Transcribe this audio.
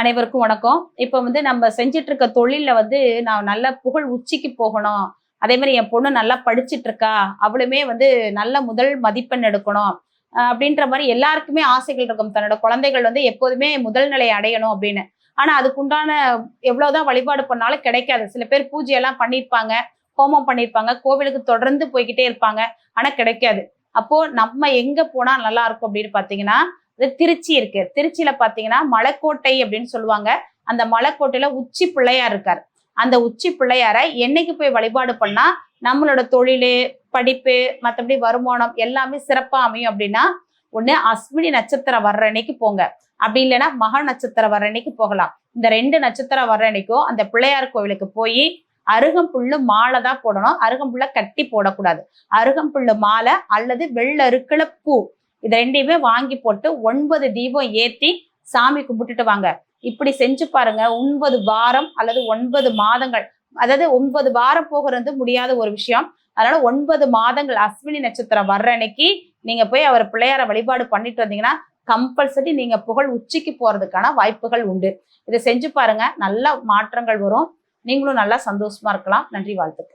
அனைவருக்கும் வணக்கம். இப்போ வந்து நம்ம செஞ்சிட்டு இருக்க தொழிலில் வந்து நான் நல்ல புகழ் உச்சிக்கு போகணும். அதே மாதிரி என் பொண்ணு நல்லா படிச்சிட்டு இருக்கா அவளுமே வந்து நல்ல முதல் மதிப்பெண் எடுக்கணும். அப்படின்ற மாதிரி எல்லாருக்குமே ஆசைகள் இருக்கும். தன்னோட குழந்தைகள் வந்து எப்போதுமே முதல் நிலை அடையணும் அப்படின்னு. ஆனா அதுக்குண்டான எவ்வளவுதான் வழிபாடு பண்ணாலும் கிடைக்காது. சில பேர் பூஜையெல்லாம் பண்ணியிருப்பாங்க ஹோமம் பண்ணியிருப்பாங்க கோவிலுக்கு தொடர்ந்து போய்கிட்டே இருப்பாங்க. ஆனா கிடைக்காது. அப்போ நம்ம எங்க போனா நல்லா இருக்கும் அப்படின்னு பாத்தீங்கன்னா இது திருச்சி இருக்கு. திருச்சியில பாத்தீங்கன்னா மலைக்கோட்டை அப்படின்னு சொல்லுவாங்க. அந்த மலைக்கோட்டையில உச்சி பிள்ளையார் இருக்கார். அந்த உச்சி பிள்ளையாரை என்னைக்கு போய் வழிபாடு பண்ணா நம்மளோட தொழில் படிப்பு மற்றபடி வருமானம் எல்லாமே சிறப்பாக அமையும் அப்படின்னா ஒன்று அஸ்வினி நட்சத்திரம் வர்ற அன்னைக்கு போங்க. அப்படி இல்லைன்னா மக நட்சத்திரம் வர்ற அன்னைக்கு போகலாம். இந்த ரெண்டு நட்சத்திரம் வர்ற அன்னைக்கும் அந்த பிள்ளையார் கோவிலுக்கு போய் அருகம்புல்லு மாலை தான் போடணும். அருகம்புல்ல கட்டி போடக்கூடாது. அருகம்புல்லு மாலை அல்லது வெள்ளருக்கள பூ இது ரெண்டையுமே வாங்கி போட்டு ஒன்பது தீபம் ஏற்றி சாமி கும்பிட்டுட்டு வாங்க. இப்படி செஞ்சு பாருங்க ஒன்பது வாரம் அல்லது ஒன்பது மாதங்கள். அதாவது ஒன்பது வாரம் போகிறது முடியாத ஒரு விஷயம். அதனால ஒன்பது மாதங்கள் அஸ்வினி நட்சத்திரம் வர்ற அன்னைக்கு நீங்க போய் அவர் பிள்ளையார வழிபாடு பண்ணிட்டு வந்தீங்கன்னா கம்பல்சரி நீங்க புகழ் உச்சிக்கு போறதுக்கான வாய்ப்புகள் உண்டு. இதை செஞ்சு பாருங்க நல்ல மாற்றங்கள் வரும். நீங்களும் நல்லா சந்தோஷமா இருக்கலாம். நன்றி வாழ்த்துக்கள்.